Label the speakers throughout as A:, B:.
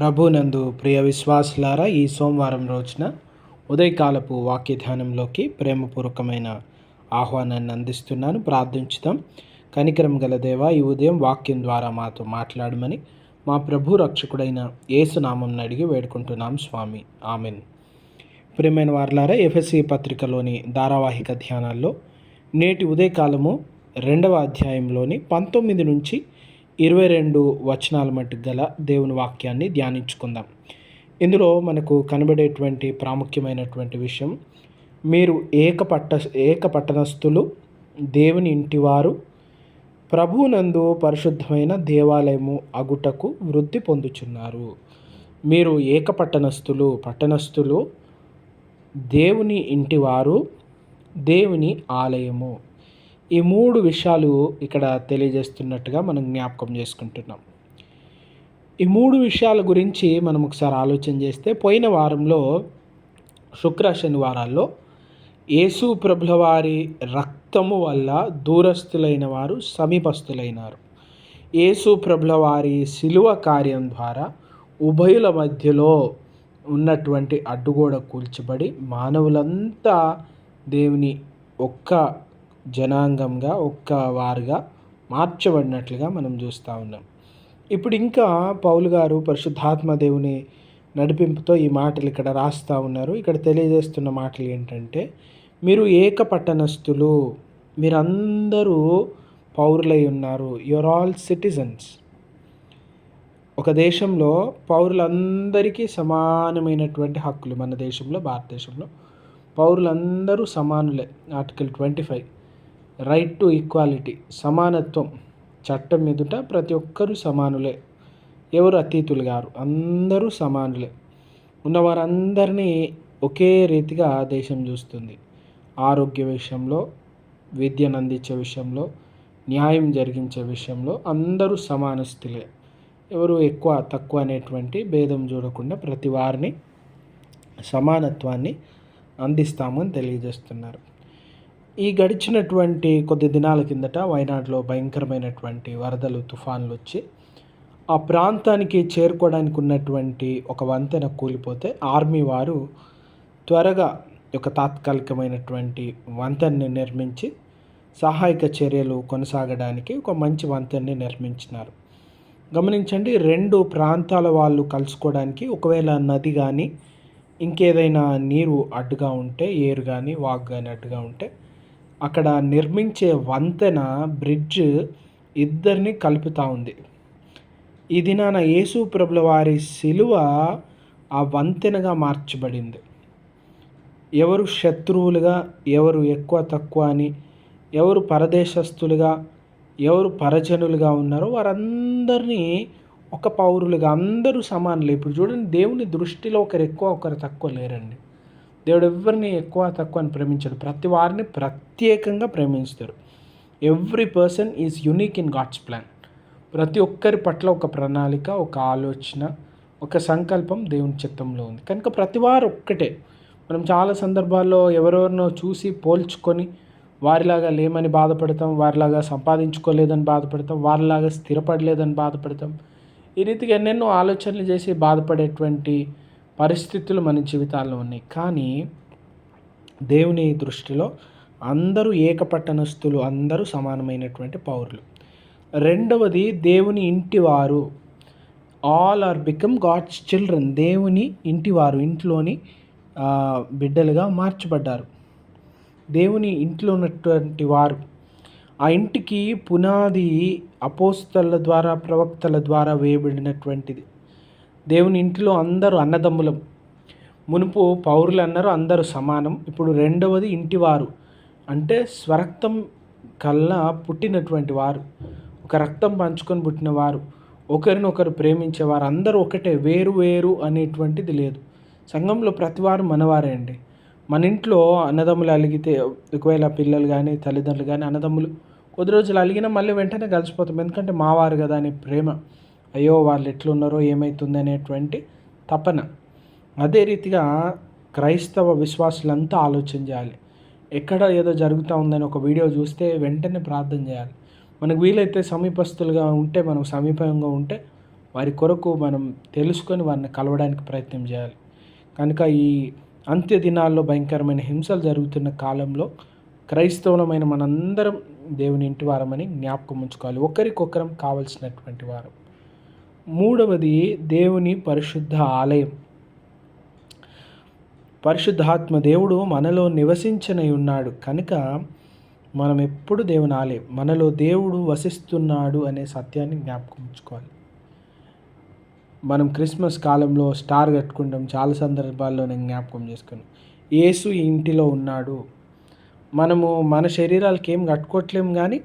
A: ప్రభునందు ప్రియ విశ్వాసులారా ఈ సోమవారం రోజున ఉదయకాలపు వాక్య ధ్యానంలోకి ప్రేమపూర్వకమైన ఆహ్వానాన్ని అందిస్తున్నాను. ప్రార్థించుదాం. కనికరం గల దేవ ఈ ఉదయం వాక్యం ద్వారా మాతో మాట్లాడమని మా ప్రభు రక్షకుడైన యేసునామం అడిగి వేడుకుంటున్నాం స్వామి. ఆమెన్. ప్రియమైన వారలారా ఎఫ్ఎస్సి పత్రికలోని ధారావాహిక ధ్యానాల్లో నేటి ఉదయకాలము రెండవ అధ్యాయంలోని పంతొమ్మిది నుంచి ఇరవై రెండు వచనాల మట్టుకు గల దేవుని వాక్యాన్ని ధ్యానించుకుందాం. ఇందులో మనకు కనబడేటువంటి ప్రాముఖ్యమైనటువంటి విషయం మీరు ఏకపట్ట ఏకపట్టణస్థులు దేవుని ఇంటివారు ప్రభునందు పరిశుద్ధమైన దేవాలయము అగుటకు వృద్ధి పొందుచున్నారు. మీరు ఏకపట్టణస్థులు పట్టణస్థులు దేవుని ఇంటివారు దేవుని ఆలయము. ఈ మూడు విషయాలు ఇక్కడ తెలియజేస్తున్నట్టుగా మనం జ్ఞాపకం చేసుకుంటున్నాం. ఈ మూడు విషయాల గురించి మనం ఒకసారి ఆలోచన చేస్తే పోయిన వారంలో శుక్ర శనివారాల్లో యేసు ప్రభుల వారి రక్తము వల్ల దూరస్తులైన వారు సమీపస్తులైనారు యేసు ప్రభుల వారి శిలువ కార్యం ద్వారా ఉభయుల మధ్యలో ఉన్నటువంటి అడ్డుగోడ కూల్చబడి మానవులంతా దేవుని ఒక్క జనాంగంగా ఒక్క వారుగా మార్చబడినట్లుగా మనం చూస్తూ ఉన్నాం. ఇప్పుడు ఇంకా పౌలు గారు పరిశుద్ధాత్మ దేవుని నడిపింపుతో ఈ మాటలు ఇక్కడ రాస్తూ ఉన్నారు. ఇక్కడ తెలియజేస్తున్న మాటలు ఏంటంటే మీరు ఏక పట్టణస్థులు మీరందరూ పౌరులై ఉన్నారు. యువర్ ఆల్ సిటిజన్స్ ఒక దేశంలో పౌరులందరికీ సమానమైనటువంటి హక్కులు మన దేశంలో భారతదేశంలో పౌరులందరూ సమానులే. Article twenty five. Right to equality సమానత్వం చట్టం ఎదుట ప్రతి ఒక్కరూ సమానులే. ఎవరు అతీతులు గారు? అందరూ సమానులే. ఉన్నవారందరినీ ఒకే రీతిగా దేశం చూస్తుంది. ఆరోగ్య విషయంలో విద్యను అందించే విషయంలో న్యాయం జరిగించే విషయంలో అందరూ సమానస్తులే ఎవరు ఎక్కువ తక్కువ అనేటువంటి భేదం చూడకుండా ప్రతి వారిని సమానత్వాన్ని అందిస్తామని తెలియజేస్తున్నారు. ఈ గడిచినటువంటి కొద్ది దినాల కిందట వయనాడులో భయంకరమైనటువంటి వరదలు తుఫాన్లు వచ్చి ఆ ప్రాంతానికి చేరుకోవడానికి ఉన్నటువంటి ఒక వంతెన కూలిపోతే ఆర్మీ వారు త్వరగా ఒక తాత్కాలికమైనటువంటి వంతెనని నిర్మించి సహాయక చర్యలు కొనసాగడానికి ఒక మంచి వంతెనని నిర్మించినారు. గమనించండి రెండు ప్రాంతాల వాళ్ళు కలుసుకోవడానికి ఒకవేళ నది కానీ ఇంకేదైనా నీరు అడ్డుగా ఉంటే ఏరు కానీ వాగ్ కానీ అడ్డుగా ఉంటే అక్కడ నిర్మించే వంతెన బ్రిడ్జ్ ఇద్దరిని కలుపుతూ ఉంది. ఈ దినాన యేసు ప్రభుల వారి శిలువ ఆ వంతెనగా మార్చబడింది. ఎవరు శత్రువులుగా ఎవరు ఎక్కువ తక్కువ అని ఎవరు పరదేశస్తులుగా ఎవరు పరజనులుగా ఉన్నారో వారందరినీ ఒక పౌరులుగా అందరూ సమానులు. ఇప్పుడు చూడండి దేవుని దృష్టిలో ఒకరు ఎక్కువ ఒకరు తక్కువ లేరండి. దేవుడు ఎవరిని ఎక్కువ తక్కువ అని ప్రేమించాడు. ప్రతి వారిని ప్రత్యేకంగా ప్రేమిస్తారు every person is unique in God's plan ప్రతి ఒక్కరి పట్ల ఒక ప్రణాళిక ఒక ఆలోచన ఒక సంకల్పం దేవుని చిత్తంలో ఉంది. కనుక ప్రతి వారు ఒక్కటే. మనం చాలా సందర్భాల్లో ఎవరెవరినో చూసి పోల్చుకొని వారిలాగా లేమని బాధపడతాం వారిలాగా సంపాదించుకోలేదని బాధపడతాం వారిలాగా స్థిరపడలేదని బాధపడతాం. ఈ రీతిగా ఎన్నెన్నో ఆలోచనలు చేసి బాధపడేటువంటి పరిస్థితులు మన జీవితాల్లో ఉన్నాయి. కానీ దేవుని దృష్టిలో అందరూ ఏకపట్టణస్థులు అందరూ సమానమైనటువంటి పౌరులు. రెండవది దేవుని ఇంటివారు. All are become God's children దేవుని ఇంటివారు ఇంట్లోని బిడ్డలుగా మార్చబడ్డారు. దేవుని ఇంట్లో ఉన్నటువంటి వారు ఆ ఇంటికి పునాది అపోస్తల ద్వారా ప్రవక్తల ద్వారా వేయబడినటువంటిది. దేవుని ఇంటిలో అందరూ అన్నదమ్ములం. మునుపు పౌరులు అన్నారు అందరూ సమానం. ఇప్పుడు రెండవది ఇంటివారు. అంటే స్వరక్తం కల్లా పుట్టినటువంటి వారు. ఒక రక్తం పంచుకొని పుట్టిన వారు. ఒకరినొకరు ప్రేమించేవారు అందరూ ఒకటే వేరు వేరు అనేటువంటిది లేదు. సంఘంలో ప్రతివారు మనవారే అండి. మన ఇంట్లో అన్నదమ్ములు అలిగితే ఒకవేళ పిల్లలు కానీ తల్లిదండ్రులు కానీ అన్నదమ్ములు కొద్ది రోజులు అలిగినా మళ్ళీ వెంటనే కలిసిపోతాం. ఎందుకంటే మావారు కదా అనే ప్రేమ. అయ్యో వాళ్ళు ఎట్లున్నారో ఏమవుతుంది అనేటువంటి తపన. అదే రీతిగా క్రైస్తవ విశ్వాసులంతా ఆలోచన చేయాలి. ఎక్కడ ఏదో జరుగుతూ ఉందని ఒక వీడియో చూస్తే వెంటనే ప్రార్థన చేయాలి. మనకు వీలైతే సమీపస్తులుగా ఉంటే మనం సమీపంగా ఉంటే వారి కొరకు మనం తెలుసుకొని వారిని కలవడానికి ప్రయత్నం చేయాలి. కనుక ఈ అంత్య దినాల్లో భయంకరమైన హింసలు జరుగుతున్న కాలంలో క్రైస్తవులమైన మనందరం దేవుని ఇంటి వారమని జ్ఞాపకం ఉంచుకోవాలి. ఒకరికొకరం కావలసినటువంటి వారం. మూడవది దేవుని పరిశుద్ధ ఆలయం. పరిశుద్ధాత్మ దేవుడు మనలో నివసించనై ఉన్నాడు. కనుక మనం ఎప్పుడు దేవుని ఆలయం మనలో దేవుడు వసిస్తున్నాడు అనే సత్యాన్ని జ్ఞాపకం ఉంచుకోవాలి. మనం క్రిస్మస్ కాలంలో స్టార్ కట్టుకుంటాం చాలా సందర్భాల్లో నేను జ్ఞాపకం చేసుకున్నాను. యేసు ఇంటిలో ఉన్నాడు. మనము మన శరీరాలకి ఏం కట్టుకోవట్లేము కానీ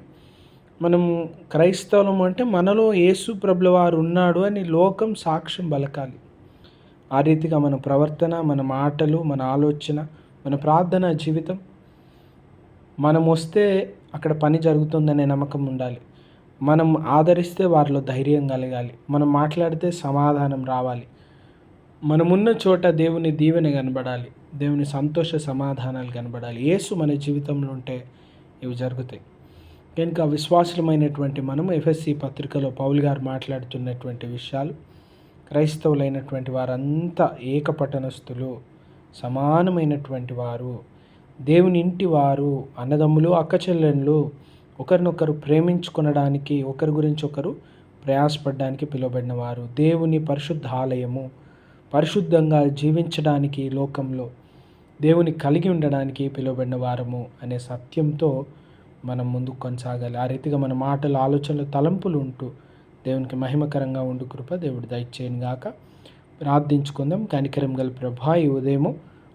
A: మనం క్రైస్తవులం అంటే మనలో యేసు ప్రభుల వారు ఉన్నాడు అని లోకం సాక్ష్యం బలకాలి ఆ రీతిగా మన ప్రవర్తన మన మాటలు మన ఆలోచన మన ప్రార్థన జీవితం మనం వస్తే అక్కడ పని జరుగుతుందనే నమ్మకం ఉండాలి. మనం ఆదరిస్తే వారిలో ధైర్యం కలగాలి. మనం మాట్లాడితే సమాధానం రావాలి. మనమున్న చోట దేవుని దీవెన కనబడాలి. దేవుని సంతోష సమాధానాలు కనబడాలి. యేసు మన జీవితంలో ఉంటే ఇవి జరుగుతాయి. కనుక విశ్వాసులమైనటువంటి మనం ఎఫ్ఎస్సి పత్రికలో పౌల్ గారు మాట్లాడుతున్నటువంటి విషయాలు క్రైస్తవులైనటువంటి వారంతా ఏకపట్టణస్థులు సమానమైనటువంటి వారు దేవుని ఇంటి వారు అన్నదమ్ములు అక్కచెల్లెళ్ళు ఒకరినొకరు ప్రేమించుకొనడానికి ఒకరి గురించి ఒకరు ప్రయాసపడడానికి పిలువబడిన వారు దేవుని పరిశుద్ధ ఆలయము పరిశుద్ధంగా జీవించడానికి లోకంలో దేవుని కలిగి ఉండడానికి పిలువబడిన వారము అనే సత్యంతో మనం ముందుకు కొనసాగాలి. ఆ రీతిగా మన మాటలు ఆలోచనలు తలంపులు ఉంటూ దేవునికి మహిమకరంగా ఉండు కృప దేవుడు దయచేయను గాక. ప్రార్థించుకుందాం. కనికరం గల ప్రభా ఈ ఉదయము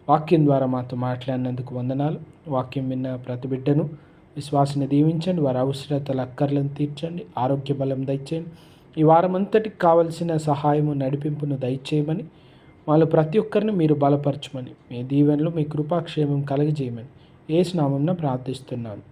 A: వాక్యం ద్వారా మాతో మాట్లాడినందుకు వందనాలు. వాక్యం విన్న ప్రతి బిడ్డను విశ్వాసని దీవించండి. వారి అవసరతల అక్కర్లను తీర్చండి. ఆరోగ్య బలం దయచేయండి. ఈ వారం అంతటికి కావలసిన సహాయము నడిపింపును దయచేయమని వాళ్ళు ప్రతి ఒక్కరిని మీరు బలపరచమని మీ దీవెనలు మీ కృపాక్షేమం కలిగజేయమని ఏ స్నామంన ప్రార్థిస్తున్నాను.